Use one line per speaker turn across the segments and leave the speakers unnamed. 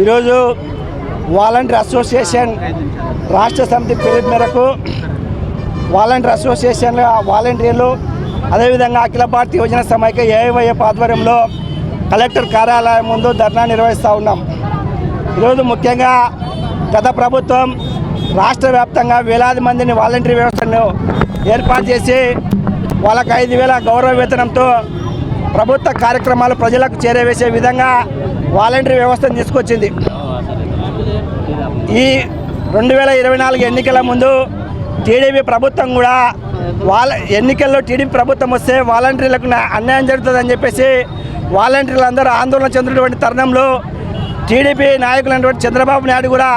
ఈరోజు volunteer association రాష్ట్ర సమితి పిలుపు మేరకు వాలంటీర్ అసోసియేషన్ వాలంటీర్లు అదేవిధంగా అఖిల భారతీయ యోజన సమైక్య ఏఐవైఎఫ్ ఆధ్వర్యంలో కలెక్టర్ కార్యాలయం ముందు ధర్నా నిర్వహిస్తూ ఉన్నాం. ఈరోజు ముఖ్యంగా గత ప్రభుత్వం రాష్ట్ర వ్యాప్తంగా వేలాది మందిని వాలంటీర్ వ్యవస్థను ఏర్పాటు చేసి వాళ్ళకి ఐదు వేల గౌరవ వేతనంతో ప్రభుత్వ కార్యక్రమాలు ప్రజలకు చేరవేసే విధంగా వాలంటీర్ వ్యవస్థను తీసుకొచ్చింది. ఈ రెండు వేల ఇరవై నాలుగు ఎన్నికల ముందు టీడీపీ ప్రభుత్వం కూడా వాళ్ళ ఎన్నికల్లో టీడీపీ ప్రభుత్వం వస్తే వాలంటీర్లకు అన్యాయం జరుగుతుందని చెప్పేసి వాలంటీర్లు అందరూ ఆందోళన చెందినటువంటి తరుణంలో టీడీపీ నాయకులైనటువంటి చంద్రబాబు నాయుడు కూడా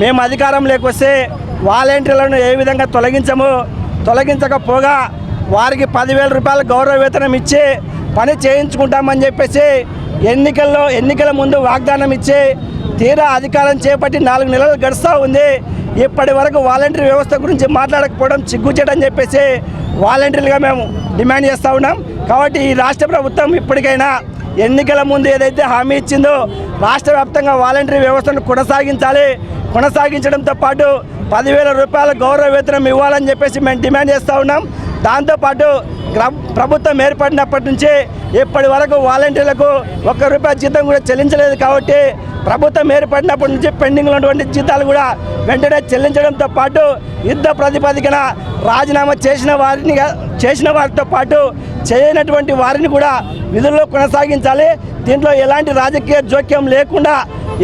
మేము అధికారం లేకొస్తే వాలంటీర్లను ఏ విధంగా తొలగించము? తొలగించకపోగా వారికి పదివేల రూపాయల గౌరవ వేతనం ఇచ్చి పని చేయించుకుంటామని చెప్పేసి ఎన్నికల్లో ఎన్నికల ముందు వాగ్దానం ఇచ్చి తీరా అధికారం చేపట్టి నాలుగు నెలలు గడుస్తూ ఉంది. ఇప్పటి వరకు వాలంటీర్ వ్యవస్థ గురించి మాట్లాడకపోవడం సిగ్గుచేటని చెప్పేసి వాలంటీర్లుగా మేము డిమాండ్ చేస్తూ ఉన్నాం. కాబట్టి ఈ రాష్ట్ర ప్రభుత్వం ఇప్పటికైనా ఎన్నికల ముందు ఏదైతే హామీ ఇచ్చిందో రాష్ట్ర వ్యాప్తంగా వాలంటరీ వ్యవస్థను కొనసాగించాలి. కొనసాగించడంతో పాటు పదివేల రూపాయల గౌరవ వేతనం ఇవ్వాలని చెప్పేసి మేము డిమాండ్ చేస్తూ ఉన్నాం. దాంతోపాటు ప్రభుత్వం ఏర్పడినప్పటి నుంచి ఇప్పటి వరకు వాలంటీర్లకు ఒక్క రూపాయి జీతం కూడా చెల్లించలేదు కాబట్టి ప్రభుత్వం ఏర్పడినప్పటి నుంచి పెండింగ్లో ఉన్నటువంటి జీతాలు కూడా వెంటనే చెల్లించడంతో పాటు యుద్ధ ప్రాతిపదికన రాజీనామా చేసిన వారిని చేసిన వారితో పాటు చేయనటువంటి వారిని కూడా విధుల్లో కొనసాగించాలి. దీంట్లో ఎలాంటి రాజకీయ జోక్యం లేకుండా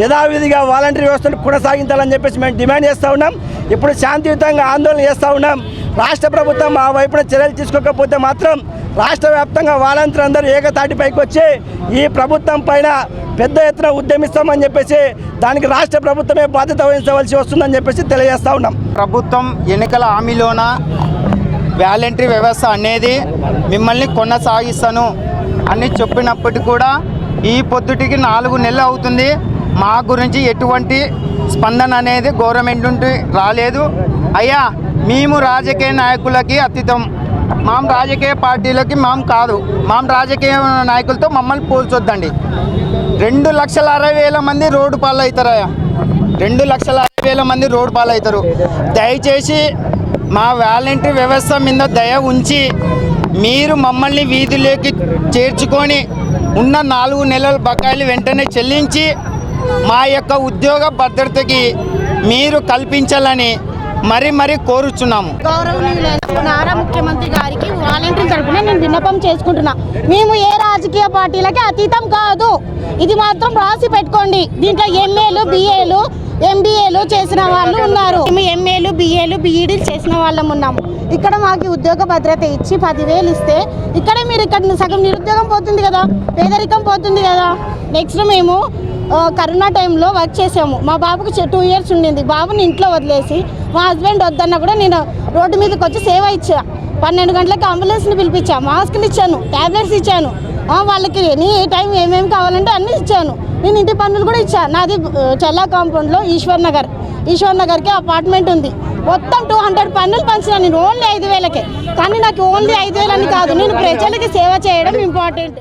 యథావిధిగా వాలంటీర్ వ్యవస్థను కొనసాగించాలని చెప్పేసి మేము డిమాండ్ చేస్తూ ఉన్నాం. ఇప్పుడు శాంతియుతంగా ఆందోళన చేస్తూ ఉన్నాం. రాష్ట్ర ప్రభుత్వం ఆ వైపున చర్యలు తీసుకోకపోతే మాత్రం రాష్ట్ర వ్యాప్తంగా వాలంటీర్ అందరూ ఏకతాటిపైకి వచ్చి ఈ ప్రభుత్వం పైన పెద్ద ఎత్తున ఉద్యమిస్తామని చెప్పేసి దానికి రాష్ట్ర ప్రభుత్వమే బాధ్యత వహించవలసి వస్తుందని చెప్పేసి తెలియజేస్తా ఉన్నాం.
ప్రభుత్వం ఎన్నికల హామీలోన వాలంటరీ వ్యవస్థ అనేది మిమ్మల్ని కొనసాగిస్తాను అని చెప్పినప్పటికీ కూడా ఈ పొద్దుటికి నాలుగు నెలలు అవుతుంది. మా గురించి ఎటువంటి స్పందన అనేది గవర్నమెంట్ నుండి రాలేదు. అయ్యా మేము రాజకీయ నాయకులకి అతీతం. మాం రాజకీయ పార్టీలకి మాం కాదు. మాం రాజకీయ నాయకులతో మమ్మల్ని పోల్చొద్దండి. రెండు లక్షల అరవై వేల మంది రోడ్డు పాలు అవుతారయ్యా రెండు లక్షల అరవై వేల మంది రోడ్డు పాలు అవుతారు దయచేసి మా వాలంటీర్ వ్యవస్థ మీద దయ ఉంచి మీరు మమ్మల్ని వీధిలోకి చేర్చుకొని ఉన్న నాలుగు నెలల బకాయిలు వెంటనే చెల్లించి మా యొక్క ఉద్యోగ భద్రతకి మీరు కల్పించాలని మరీ మరీ కోరుచున్నాము.
గౌరవనీయులైన నారా ముఖ్యమంత్రి గారికి వాలంటీర్ తరపున నేను విన్నపం చేసుకుంటున్నా. మేము ఏ రాజకీయ పార్టీలకి అతీతం కాదు. ఇది మాత్రం రాసి పెట్టుకోండి. దీంట్లో ఎంఏలు బిఏలు ఎంబీఏలు చేసిన వాళ్ళు ఉన్నారు. మేము ఎంఏలు బిఏలు బీఈడీలు చేసిన వాళ్ళం ఉన్నాము. ఇక్కడ మాకు ఉద్యోగ భద్రత ఇచ్చి పదివేలు ఇస్తే ఇక్కడ మీరు ఇక్కడ సగం నిరుద్యోగం పోతుంది కదా? పేదరికం పోతుంది కదా? నెక్స్ట్ మేము కరోనా టైంలో వర్క్ చేసాము. మా బాబుకు టూ ఇయర్స్ ఉండింది. బాబుని ఇంట్లో వదిలేసి మా హస్బెండ్ వద్దన్నా కూడా నేను రోడ్డు మీదకి వచ్చి సేవ ఇచ్చా. పన్నెండు గంటలకు అంబులెన్స్ని పిలిపించా. మాస్కులు ఇచ్చాను. ట్యాబ్లెట్స్ ఇచ్చాను. వాళ్ళకి నీ ఏ టైం ఏమేమి కావాలంటే అన్నీ ఇచ్చాను. నేను ఇంటి పన్నులు కూడా ఇచ్చా. నాది చల్లా కాంపౌండ్లో ఈశ్వర్ నగర్. ఈశ్వర్ నగర్కి అపార్ట్మెంట్ ఉంది. మొత్తం టూ హండ్రెడ్ పన్నులు పంచిన నేను. ఓన్లీ ఐదు వేలకే. కానీ నాకు ఓన్లీ ఐదు వేలని కాదు. నేను ప్రజలకి సేవ చేయడం ఇంపార్టెంట్